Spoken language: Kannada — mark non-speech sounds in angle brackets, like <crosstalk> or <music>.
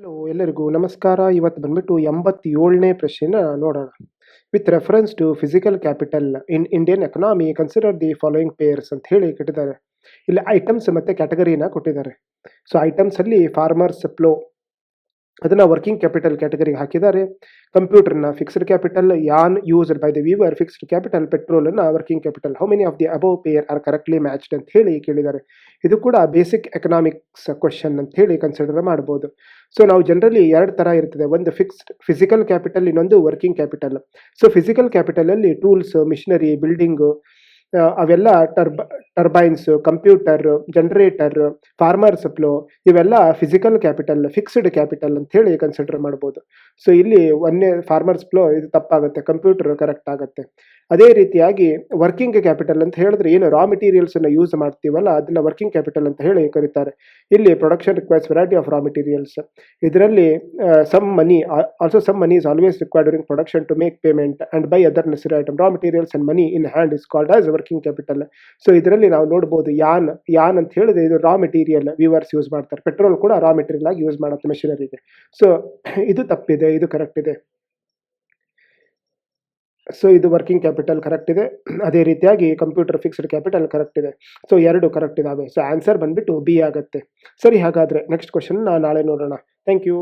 ಹಲೋ ಎಲ್ಲರಿಗೂ ನಮಸ್ಕಾರ. ಇವತ್ತು ಬಂದ್ಬಿಟ್ಟು ಎಂಬತ್ತೇಳನೇ ಪ್ರಶ್ನೆನ ನೋಡೋಣ. With reference to physical capital in Indian economy consider the following pairs ಅಂತ ಹೇಳಿ ಕೊಟ್ಟಿದ್ದಾರೆ. ಇಲ್ಲಿ ಐಟಮ್ಸ್ ಮತ್ತು ಕ್ಯಾಟಗರಿನ ಕೊಟ್ಟಿದ್ದಾರೆ. ಸೊ ಐಟಮ್ಸಲ್ಲಿ ಫಾರ್ಮರ್ಸ್ ಪ್ಲೋ ಅದನ್ನು ವರ್ಕಿಂಗ್ ಕ್ಯಾಪಿಟಲ್ ಕ್ಯಾಟಗರಿಗೆ ಹಾಕಿದ್ದಾರೆ. ಕಂಪ್ಯೂಟರ್ನ fixed capital yarn used by the weaver fixed capital ಪೆಟ್ರೋಲನ್ನು working capital how many of the above pair are correctly matched ಅಂತ ಹೇಳಿ ಕೇಳಿದ್ದಾರೆ. ಇದು ಕೂಡ ಬೇಸಿಕ್ ಎಕನಾಮಿಕ್ಸ್ ಕ್ವಶನ್ ಅಂತ ಹೇಳಿ ಕನ್ಸಿಡರ್ ಮಾಡ್ಬೋದು. ಸೊ ನಾವು ಜನರಲಿ ಎರಡು ಥರ ಇರ್ತದೆ. ಒಂದು ಫಿಕ್ಸ್ಡ್ ಫಿಸಿಕಲ್ ಕ್ಯಾಪಿಟಲ್ ಇನ್ನೊಂದು ವರ್ಕಿಂಗ್ ಕ್ಯಾಪಿಟಲ್ ಸೊ ಫಿಸಿಕಲ್ ಕ್ಯಾಪಿಟಲಲ್ಲಿ ಟೂಲ್ಸ್ ಮಿಷನರಿ ಬಿಲ್ಡಿಂಗು ಅವೆಲ್ಲ ಟರ್ಬ ಟರ್ಬೈನ್ಸ್ ಕಂಪ್ಯೂಟರ್ ಜನರೇಟರ್ ಫಾರ್ಮರ್ ಸಪ್ಲೋ ಇವೆಲ್ಲ ಫಿಸಿಕಲ್ ಕ್ಯಾಪಿಟಲ್ ಫಿಕ್ಸ್ಡ್ ಕ್ಯಾಪಿಟಲ್ ಅಂತ ಹೇಳಿ ಕನ್ಸಿಡರ್ ಮಾಡ್ಬೋದು. ಸೊ ಇಲ್ಲಿ ಒಂದೇ ಫಾರ್ಮರ್ ಪ್ಲೋ ಇದು ತಪ್ಪಾಗುತ್ತೆ ಕಂಪ್ಯೂಟರ್ ಕರೆಕ್ಟ್ ಆಗುತ್ತೆ. ಅದೇ ರೀತಿಯಾಗಿ ವರ್ಕಿಂಗ್ ಕ್ಯಾಪಿಟಲ್ ಅಂತ ಹೇಳಿದ್ರೆ ಏನು ರಾ ಮೆಟೀರಿಯಲ್ಸ್ ಅನ್ನು ಯೂಸ್ ಮಾಡ್ತೀವಲ್ಲ, ಅದನ್ನ ವರ್ಕಿಂಗ್ ಕ್ಯಾಪಿಟಲ್ ಅಂತ ಹೇಳಿ ಕರೀತಾರೆ. ಇಲ್ಲಿ production requires variety of raw materials ಇದರಲ್ಲಿ some money also some money is always required during production to make payment and buy other necessary item raw materials and money in hand is called as working capital so ಇದರಲ್ಲಿ ನಾವು ನೋಡ್ಬೋದು ಯಾನ್ ಯಾನ್ ಅಂತ ಹೇಳಿದ್ರೆ ಇದು ರಾ ಮೆಟೀರಿಯಲ್ ವಿವರ್ಸ್ ಯೂಸ್ ಮಾಡ್ತಾರೆ. ಪೆಟ್ರೋಲ್ ಕೂಡ ರಾ ಮೆಟೀರಿಯಲ್ ಆಗಿ ಯೂಸ್ ಮಾಡುತ್ತೆ ಮೆಷಿನರಿಗೆ ಸೊ <coughs> ಇದು ತಪ್ಪಿದೆ, ಇದು ಕರೆಕ್ಟ್ ಇದೆ. ಸೊ ಇದು ವರ್ಕಿಂಗ್ ಕ್ಯಾಪಿಟಲ್ ಕರೆಕ್ಟ್ ಇದೆ. <coughs> ಅದೇ ರೀತಿಯಾಗಿ ಕಂಪ್ಯೂಟರ್ ಫಿಕ್ಸ್ಡ್ ಕ್ಯಾಪಿಟಲ್ ಕರೆಕ್ಟ್ ಇದೆ. ಸೊ ಎರಡು ಕರೆಕ್ಟ್ ಇದಾವೆ. ಸೊ ಆನ್ಸರ್ ಬಂದ್ಬಿಟ್ಟು ಬಿ ಆಗುತ್ತೆ. ಸರಿ, ಹಾಗಾದರೆ ನೆಕ್ಸ್ಟ್ ಕ್ವಶನ್ ನಾಳೆ ನೋಡೋಣ. Thank you